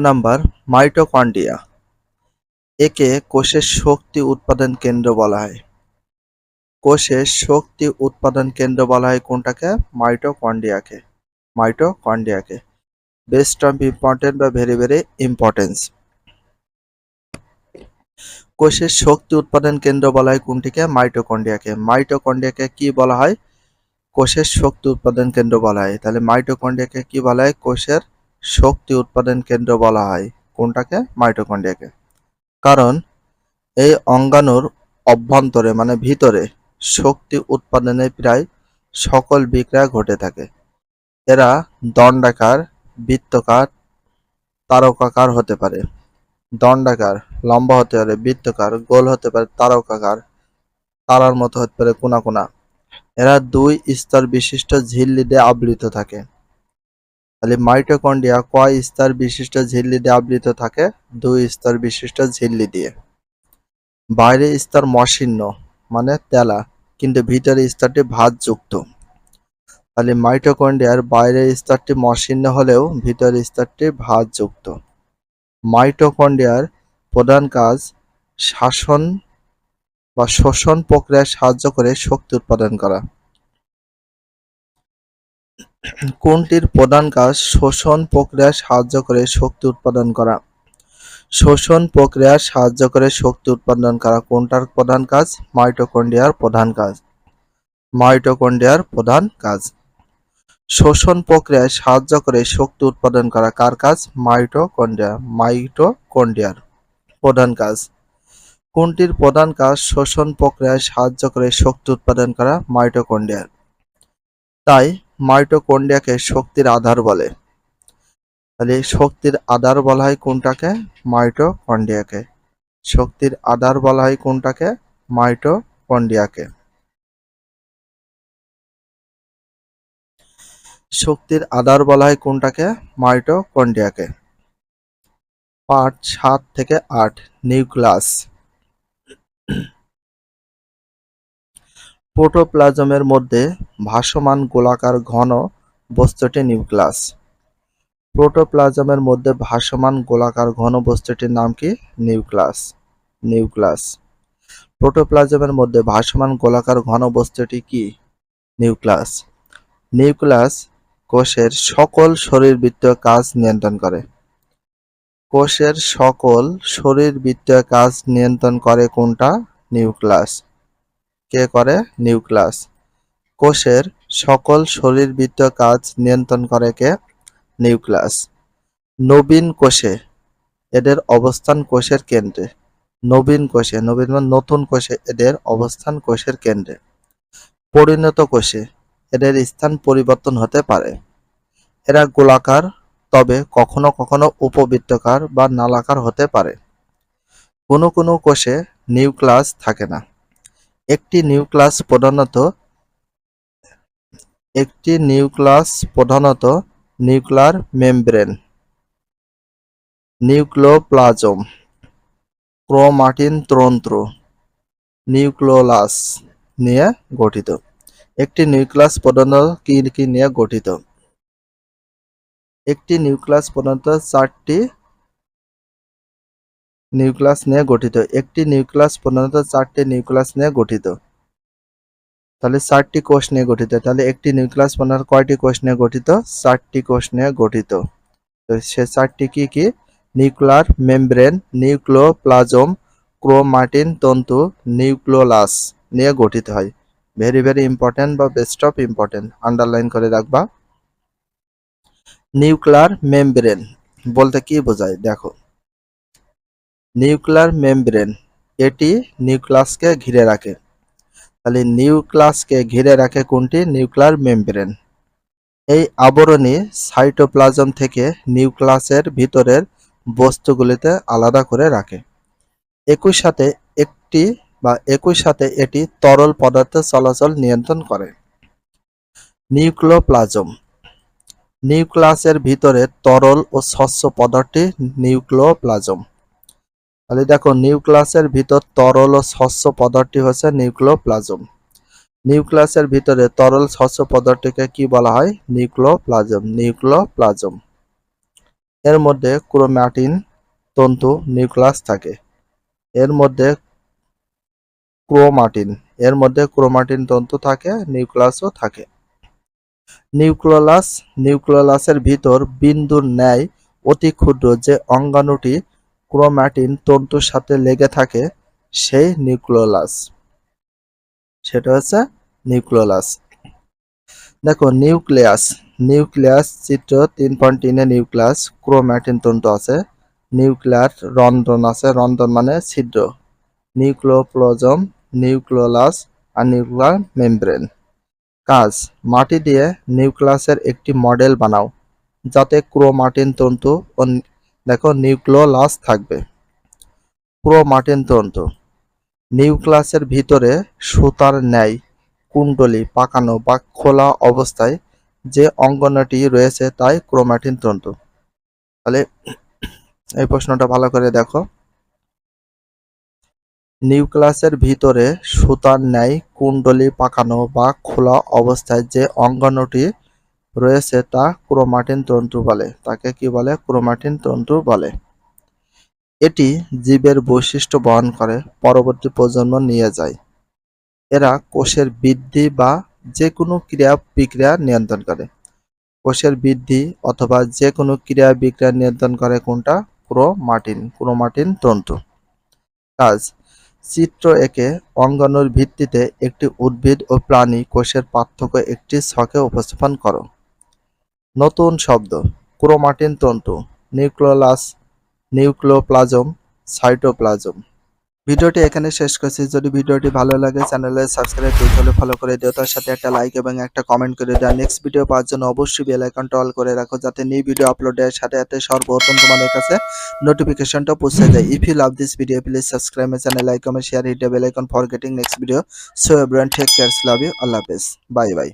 Number, mitochondria. একে কোষের শক্তি উৎপাদন কেন্দ্র বলা হয়। কোষের শক্তি উৎপাদন কেন্দ্র বলা হয় কোনটাকে? মাইটোকন্ড্রিয়াকে। মাইটোকন্ড্রিয়াকে। বেস্ট অফ ইম্পর্টেন্ট বা ভেরি ভেরি ইম্পর্টেন্স কোষের শক্তি উৎপাদন কেন্দ্র বলা হয় কোনটিকে? মাইটোকন্ড্রিয়াকে। মাইটোকন্ড্রিয়াকে কি বলা হয়? কোষের শক্তি উৎপাদন কেন্দ্র বলা হয়। তাহলে মাইটোকন্ড্রিয়াকে কি বলা হয়? কোষের শক্তি উৎপাদন কেন্দ্র বলা হয়। কোনটাকে? মাইটোকন্ড্রিয়াকে। কারণ এই অঙ্গাণুর অভ্যন্তরে মানে ভিতরে, শক্তি উৎপাদনে প্রায় সকল বিক্রিয়া ঘটে থাকে। এরা দণ্ডাকার, বৃত্তকার, তারকাকার হতে পারে। দণ্ডাকার, লম্বা হতে পারে, বৃত্তকার, গোল হতে পারে, তারকাকার, তারার মতো হতে পারে, কোনা কোনা। এরা দুই স্তর বিশিষ্ট ঝিল্লি দিয়ে আবৃত থাকে। তাহলে মাইটোকন্ড্রিয়া কয় স্তর বিশিষ্ট ঝিল্লি দিয়ে আবৃত থাকে? দুই স্তর বিশিষ্ট ঝিল্লি দিয়ে। বাইরে স্তর মসৃণ মানে তেলা, কিন্তু ভিতরে স্তরটি ভাঁজযুক্ত। তাহলে মাইটোকন্ড্রিয়ার বাইরের স্তরটি মসৃণ হলেও ভিতরের স্তরটি ভাঁজযুক্ত। মাইটোকন্ড্রিয়ার প্রধান কাজ শাসন বা শোষণ প্রক্রিয়ায় সাহায্য করে শক্তি উৎপাদন করা। কোনটির প্রধান কাজ শোষণ প্রক্রিয়ায় সাহায্য করে শক্তি উৎপাদন করা? শোষণ প্রক্রিয়ায় সাহায্য করে শক্তি উৎপাদন করা কোনটার প্রধান কাজ? মাইটোকন্ড্রিয়ার প্রধান কাজ। মাইটোকন্ড্রিয়ার প্রধান কাজ। শোষণ প্রক্রিয়ায় সাহায্য করে শক্তি উৎপাদন করা কার কাজ? মাইটোকন্ড্রিয়া। মাইটোকন্ড্রিয়ার প্রধান কাজ। কোনটির প্রধান কাজ? শোষণ প্রক্রিয়ায় সাহায্য করে শক্তি উৎপাদন করা মাইটোকন্ড্রিয়ার। তাই মাইটোকন্ড্রিয়াকে শক্তির আধার বলে। তাহলে শক্তির আধার বলা হয় কোনটাকে? মাইটোকন্ড্রিয়াকে। শক্তির আধার বলা হয় কোনটাকে? মাইটোকন্ড্রিয়াকে। শক্তির আধার বলা হয় কোনটাকে? মাইটোকন্ড্রিয়াকে। পার্ট সাত থেকে আট নিউক্লাস প্রোটোপ্লাজমের মধ্যে ভাসমান গোলাকার ঘন বস্তুটি নিউক্লাস প্রোটোপ্লাজমের মধ্যে ভাসমান গোলাকার ঘন বস্তুটির নাম কি? নিউক্লাস নিউক্লাস প্রোটোপ্লাজমের মধ্যে ভাসমান গোলাকার ঘন বস্তুটি কি? নিউক্লাস নিউক্লাস কোষের সকল শরীরবৃত্তীয় কাজ নিয়ন্ত্রণ করে। কোষের সকল শরীরবৃত্তীয় কাজ নিয়ন্ত্রণ করে কোনটা? নিউক্লাস কে করে? নিউক্লাস কোষের সকল শরীরবৃত্তীয় কাজ নিয়ন্ত্রণ করে কে? নিউক্লাস নবীন কোষে। এদের অবস্থান কোষের কেন্দ্রে। নবীন কোষে। নবীন মানে নতুন কোষে। এদের অবস্থান কোষের কেন্দ্রে। পরিণত কোষে। এদের স্থান পরিবর্তন হতে পারে। এরা গোলাকার, তবে কখনো কখনো উপবৃত্তকার বা নালাকার হতে পারে। কোনো কোনো কোষে নিউক্লাস থাকে না। একটি নিউক্লাস প্রধানত, একটি নিউক্লাস প্রধানত নিউক্লিয়ার মেমব্রেন, নিউক্লিওপ্লাজম, ক্রোমাটিন তন্ত্র নিউক্লিওলাস নিয়ে গঠিত। একটি নিউক্লিয়াস প্রধানত কি কি নিয়ে গঠিত? একটি নিউক্লিয়াস প্রধানত চারটি নিউক্লিয়াস নিয়ে গঠিত। একটি নিউক্লিয়াস প্রধানত চারটি নিউক্লাস নিয়ে গঠিত। তাহলে চারটি কোষ নিয়ে গঠিত। তাহলে একটি নিউক্লাস প্রধানত কয়টি কোষ নিয়ে গঠিত? চারটি কোষ নিয়ে গঠিত। তো সে চারটি কি কি? নিউক্লিয়ার মেমব্রেন, নিউক্লিওপ্লাজম, ক্রোমাটিন, তন্তু, নিউক্লিওলাস নিয়ে গঠিত হয়। ভেরি ভেরি ইম্পর্টেন্ট বা বেস্ট অফ ইম্পর্টেন্ট আন্ডারলাইন করে রাখবা। নিউক্লিয়ার মেমব্রেন বলতে কি বোঝায়? দেখো নিউক্লিয়ার মেমব্রেন, এটি নিউক্লাসকে ঘিরে রাখে। তাহলে নিউক্লাসকে ঘিরে রাখে কোনটি? Nuclear membrane. এই আবরণী সাইটোপ্লাজম থেকে নিউক্লাসের ভিতরের বস্তুগুলিতে আলাদা করে রাখে। একই সাথে একটি বা একই সাথে এটি তরল পদার্থ চলাচল নিয়ন্ত্রণ করে। নিউক্লিওপ্লাজম। নিউক্লাসের ভিতরে তরল ও স্বচ্ছ পদার্থটি নিউক্লিওপ্লাজম। তাহলে দেখো, নিউক্লাসের ভিতর তরল ও স্বচ্ছ পদার্থটি হচ্ছে নিউক্লিওপ্লাজম। নিউক্লাসের ভিতরে তরল স্বচ্ছ পদার্থটিকে কি বলা হয়? Nucleoplasm nucleoplasm. এর মধ্যে ক্রোম্যাটিন, তন্তু নিউক্লাস থাকে। এর মধ্যে ক্রোমাটিন, এর মধ্যে ক্রোমাটিন, তন্তু থাকে নিউক্লাসও থাকে। নিউক্লিয়াস নিউক্লিয়াসের ভিতর বিন্দুর ন্যায় অতি ক্ষুদ্র যে অঙ্গাণুটি ক্রোম্যাটিন তন্তুর সাথে লেগে থাকে সেই নিউক্লিয়াস সেটা হচ্ছে নিউক্লিয়াস দেখো, নিউক্লিয়াস। নিউক্লিয়াস চিত্র তিন পয়েন্ট তিনে নিউক্লিয়াস ক্রোম্যাটিন তন্তু আছে। নিউক্লিয়ার রন্ধন আছে। রন্ধন মানে ছিদ্র। নিউক্লিওপ্লোজম, নিউক্লিওলাস আর নিউক্লিয়ার মেমব্রেন। কাজ, মাটি দিয়ে নিউক্লিয়াসের একটি মডেল বানাও, যাতে ক্রোমাটিন তন্তু ও দেখো, নিউক্লিওলাস থাকবে। ক্রোমাটিন তন্তু। নিউক্লাসের ভিতরে সুতার ন্যায়, কুণ্ডলী, পাকানো বা খোলা অবস্থায় যে অঙ্গনটি রয়েছে, তাই ক্রোমাটিন তন্তু। তাহলে এই প্রশ্নটা ভালো করে দেখো। নিউক্লাসের ভিতরে সুতার ন্যায়, কুণ্ডলী, পাকানো বা খোলা অবস্থায় যে অঙ্গাণুটি রয়েছে তা ক্রোমাটিন তন্তু বলে। তাকে কি বলে? ক্রোমাটিন তন্তু বলে। এটি জীবের বৈশিষ্ট্য বহন করে, পরবর্তী প্রজন্ম নিয়ে যায়। এরা কোষের বৃদ্ধি বা যে কোনো ক্রিয়া বিক্রিয়া নিয়ন্ত্রণ করে। কোষের বৃদ্ধি অথবা যে কোনো ক্রিয়া বিক্রিয়া নিয়ন্ত্রণ করে কোনটা? ক্রোমাটিন ক্রোমাটিন তন্তু। কাজ, চিত্র একে অঙ্গাণুর ভিত্তিতে একটি উদ্ভিদ ও প্রাণী কোষের পার্থক্য একটি ছকে উপস্থাপন করো। নতুন শব্দ। ক্রোমাটিন তন্তু, নিউক্লিওলাস, নিউক্লিওপ্লাজম, সাইটোপ্লাজম। ভিডিওটি এখানে শেষ করছি। যদি ভিডিওটি ভালো লাগে চ্যানেলে সাবস্ক্রাইব হলে ফলো করে দিও। তার সাথে একটা লাইক এবং একটা কমেন্ট করে দিও। নেক্সট ভিডিও পাওয়ার জন্য অবশ্যই বেল আইকনটা অল করে রাখো, যাতে নিউ ভিডিও আপলোডের সাথে সাথে সর্বপ্রথম তোমাদের কাছে নোটিফিকেশনটা পৌঁছে যায়। If you love this video please subscribe my channel comment share hit bell icon for getting next video so everyone take cares love you আল্লাহ হাফেজ বাই বাই